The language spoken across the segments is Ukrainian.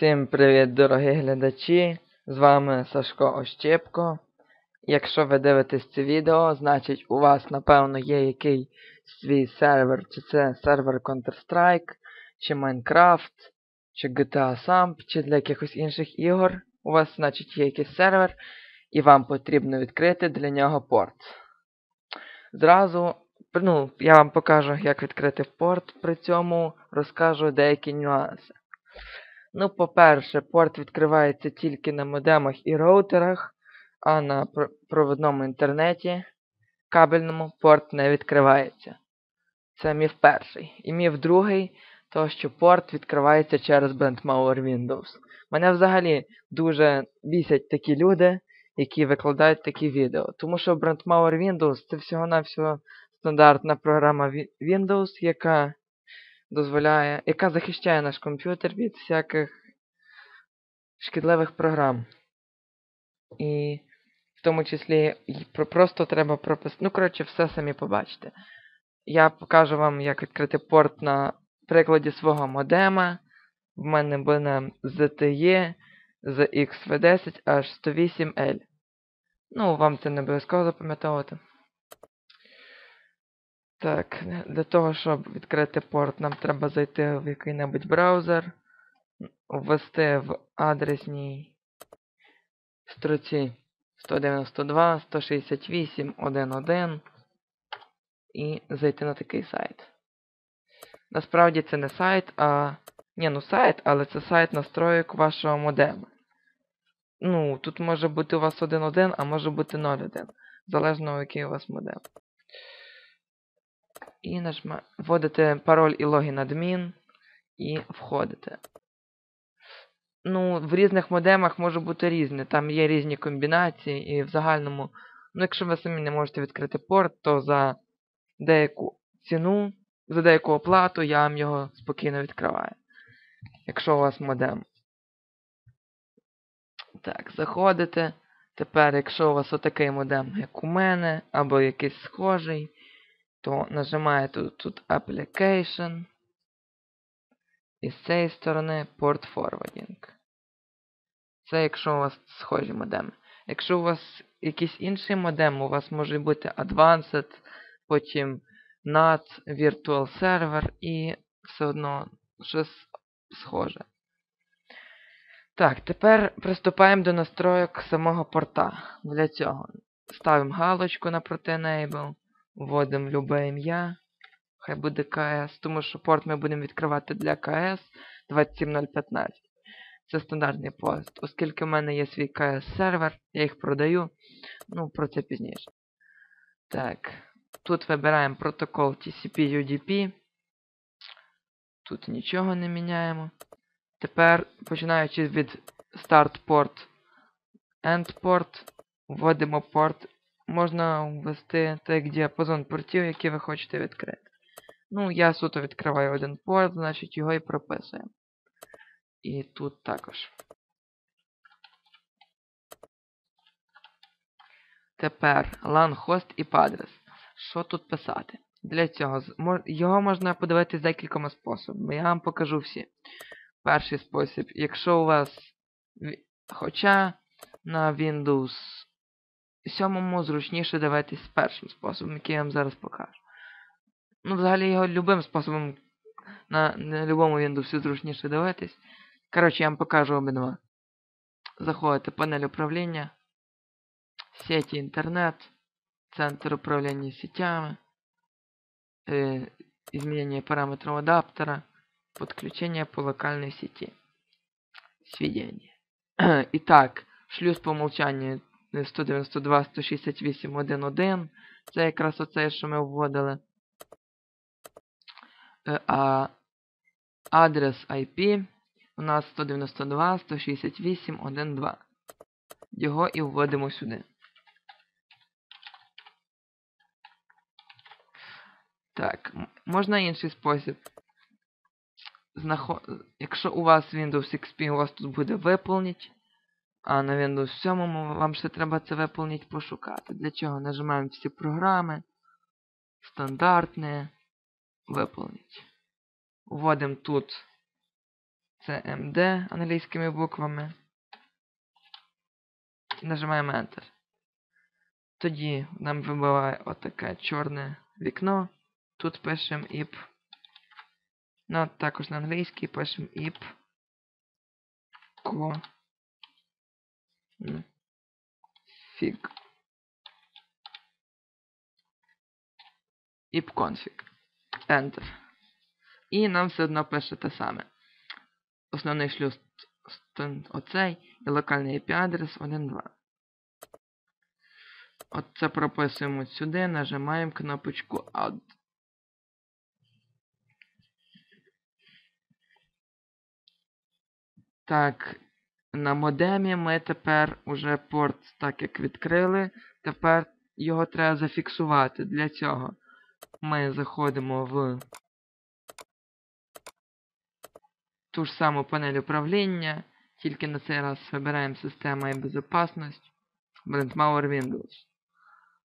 Всім привіт, дорогі глядачі! З вами Сашко Ощепко. Якщо ви дивитесь це відео, значить у вас, напевно, є який свій сервер, чи це сервер Counter-Strike, чи Minecraft, чи GTA Samp, чи для якихось інших ігор. У вас, значить, є якийсь сервер, і вам потрібно відкрити для нього порт. Зразу, ну, я вам покажу, як відкрити порт, при цьому розкажу деякі нюанси. Ну, по-перше, порт відкривається тільки на модемах і роутерах, а на пр- проводному інтернеті кабельному порт не відкривається. Це міф перший. І міф другий, то що порт відкривається через BandMauer Windows. Мене взагалі дуже бісять такі люди, які викладають такі відео. Тому що BrandMauer Windows це всього-навсього стандартна програма Windows, яка дозволяє, яка захищає наш комп'ютер від всяких шкідливих програм. І в тому числі просто треба прописати. Ну, коротше, все самі побачите. Я покажу вам, як відкрити порт на прикладі свого модема. В мене буде ZTE з XV10 H108L. Ну, вам це не обов'язково запам'ятовувати. Так, для того, щоб відкрити порт, нам треба зайти в який-небудь браузер, ввести в адресній строці 192.168.1.1 і зайти на такий сайт. Насправді це не сайт, а. Ні, ну сайт, але це сайт настроїк вашого модема. Ну, тут може бути у вас 1.1, а може бути 0.1. Залежно який у вас модем. І нажма... вводите пароль і логін адмін і входите. Ну, в різних модемах може бути різне. Там є різні комбінації, і в загальному. Ну, якщо ви самі не можете відкрити порт, то за деяку ціну, за деяку оплату я вам його спокійно відкриваю. Якщо у вас модем. Так, заходите. Тепер, якщо у вас отакий модем, як у мене, або якийсь схожий, то нажимаєте тут, Application. І з цієї сторони Port Forwarding. Це якщо у вас схожі модеми. Якщо у вас якийсь інший модем, у вас може бути Advanced, потім NAT, Virtual Server і все одно щось схоже. Так, тепер приступаємо до настройок самого порта. Для цього ставимо галочку напроти Enable, вводимо любе ім'я. Хай буде КС, тому що порт ми будемо відкривати для КС 27015. Це стандартний пост. Оскільки в мене є свій КС сервер, я їх продаю. Ну, про це пізніше. Так. Тут вибираємо протокол TCP-UDP. Тут нічого не міняємо. Тепер, починаючи від Start Port, End Port, вводимо порт. Можна ввести так діапазон портів, які ви хочете відкрити. Ну, я суто відкриваю один порт, значить його і прописуємо. І тут також. Тепер LAN host і адрес. Що тут писати? Для цього його можна подивитися декількома способами. Я вам покажу всі. Перший спосіб, якщо у вас. Хоча на Windows 7 зручніше дивитись першим способом, який я вам зараз покажу. Ну, взагалі його любим способом на, на любому Windows зручніше дивитись. Коротше, я вам покажу обидва. Заходите в панель управління, сеті інтернет, центр управління сетями, э, изменение параметров адаптера, подключение по локальной сети. Сведение. Итак, шлюз по умолчанню 192.168.1.1. Це якраз оце, що ми вводили. Е, А адрес IP у нас 192.168.1.2. Його і вводимо сюди. Так, можна інший спосіб. Знахо... Якщо у вас Windows XP, у вас тут буде виповніть, а на Windows 7 вам ще треба це виповніть пошукати. Для чого? Нажимаємо всі програми, стандартне, виповніть. Вводимо тут CMD англійськими буквами. Нажимаємо Enter. Тоді нам вибиває отаке чорне вікно. Тут пишемо IP. Ну, також на англійській пишемо IP. Ко. Фіг. ipconfig. Enter. І нам все одно пише те саме. Основний шлюз оцей і локальний IP-адрес 1.2. От це прописуємо сюди, нажимаємо кнопочку Add. Так, на модемі ми тепер уже порт так як відкрили. Тепер його треба зафіксувати. Для цього ми заходимо в ту ж саму панель управління, тільки на цей раз вибираємо система і безпечність. Brandmauer Windows.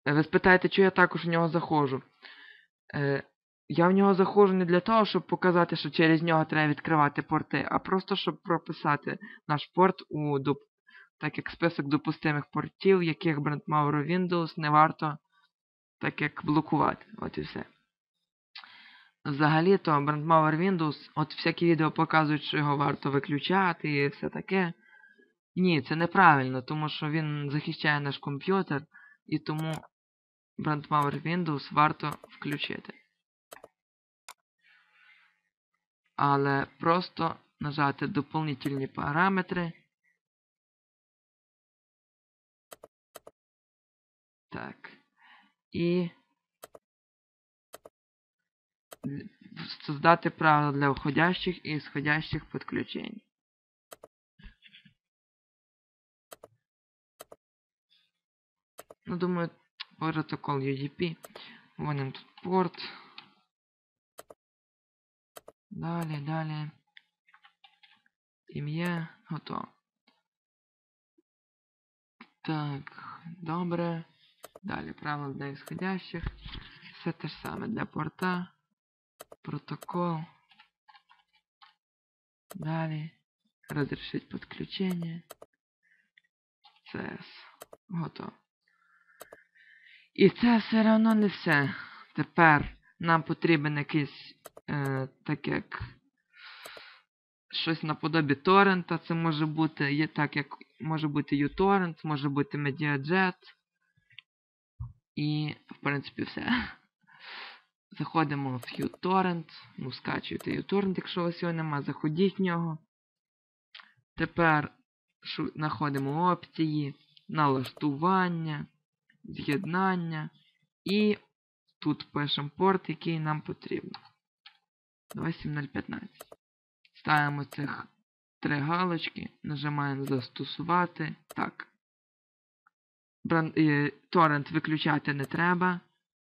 Е, Ви спитаєте, чи я також в нього заходжу. Я в нього заходжу не для того, щоб показати, що через нього треба відкривати порти, а просто щоб прописати наш порт у доп... так як список допустимих портів, яких Brandmauer Windows не варто так як блокувати. От і все. Взагалі-то Brandmauer Windows, от всякі відео показують, що його варто виключати і все таке. Ні, це неправильно, тому що він захищає наш комп'ютер, і тому Brandmauer Windows варто включити. Але просто нажати доповнительні параметри. Так. І создати правила для входящих і исходящих подключень. Ну, думаю, протокол UDP. Вводимо тут порт. Далі, далі. Ім'я. Готово. Так, добре. Далі правила для исходящих. Все те ж саме для порта. Протокол. Далі. Разрешить подключення. CS. Готово. І це все одно не все. Тепер нам потрібен якийсь, е, так як щось наподобі торрента. Це може бути, є так як може бути uTorrent, може бути MediaJet. І, в принципі, все. Заходимо в uTorrent. Ну, скачуєте uTorrent, якщо у вас його нема, заходіть в нього. Тепер знаходимо опції, налаштування, з'єднання. І тут пишемо порт, який нам потрібен. 27015. Ставимо цих три галочки, нажимаємо застосувати. Так. Е, Торрент виключати не треба.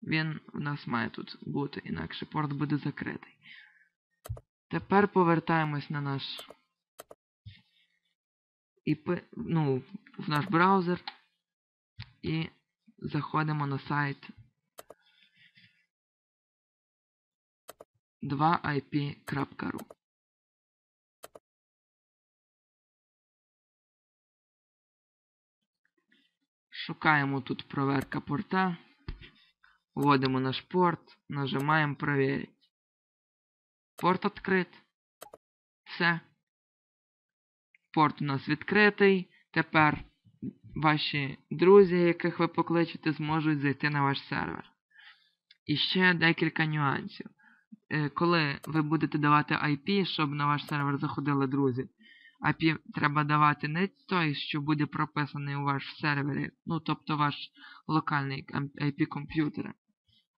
Він у нас має тут бути, інакше порт буде закритий. Тепер повертаємось на наш IP, ну, в наш браузер і заходимо на сайт 2ip.ru. Шукаємо тут проверка порта. Вводимо наш порт, нажимаємо проверить. Порт відкрит. Все. Порт у нас відкритий. Тепер ваші друзі, яких ви покличете, зможуть зайти на ваш сервер. І ще декілька нюансів. Е, Коли ви будете давати IP, щоб на ваш сервер заходили друзі, IP треба давати не той, що буде прописаний у ваш сервері, ну тобто ваш локальний IP комп'ютера.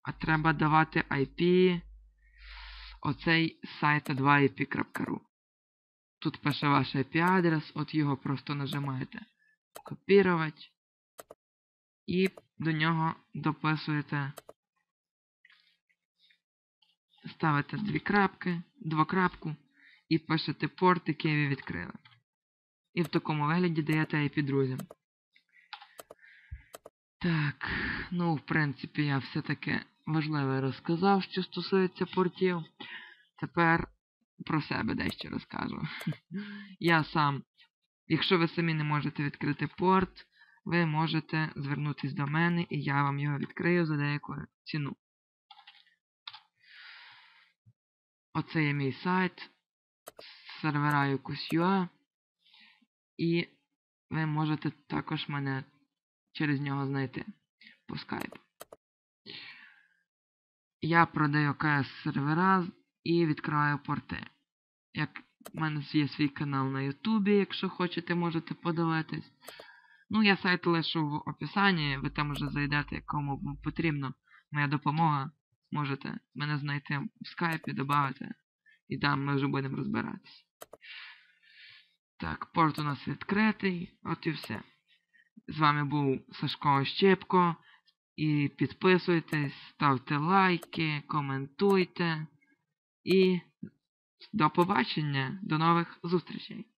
А треба давати IP оцей з сайта 2ip.ru. Тут пише ваш IP-адрес, от його просто нажимаєте копірувати і до нього дописуєте, ставите дві крапки, двокрапку і пишете порт, який ви відкрили. І в такому вигляді даєте IP друзям. Так, ну, в принципі, я все-таки важливе розказав, що стосується портів. Тепер про себе дещо розкажу. Я сам, якщо ви самі не можете відкрити порт, ви можете звернутися до мене і я вам його відкрию за деяку ціну. Оце є мій сайт сервера Юкус.ua і ви можете також мене через нього знайти по скайпу. Я продаю КС сервера і відкриваю порти. Як в мене є свій канал на Ютубі, якщо хочете, можете подивитись. Ну, я сайт лишу в описанні, ви там вже зайдете, кому потрібно. Моя допомога. Можете мене знайти в скайпі, додати. І там ми вже будемо розбиратися. Так, порт у нас відкритий. От і все. З вами був Сашко Ощепко. І підписуйтесь, ставте лайки, коментуйте. І до побачення, до нових зустрічей!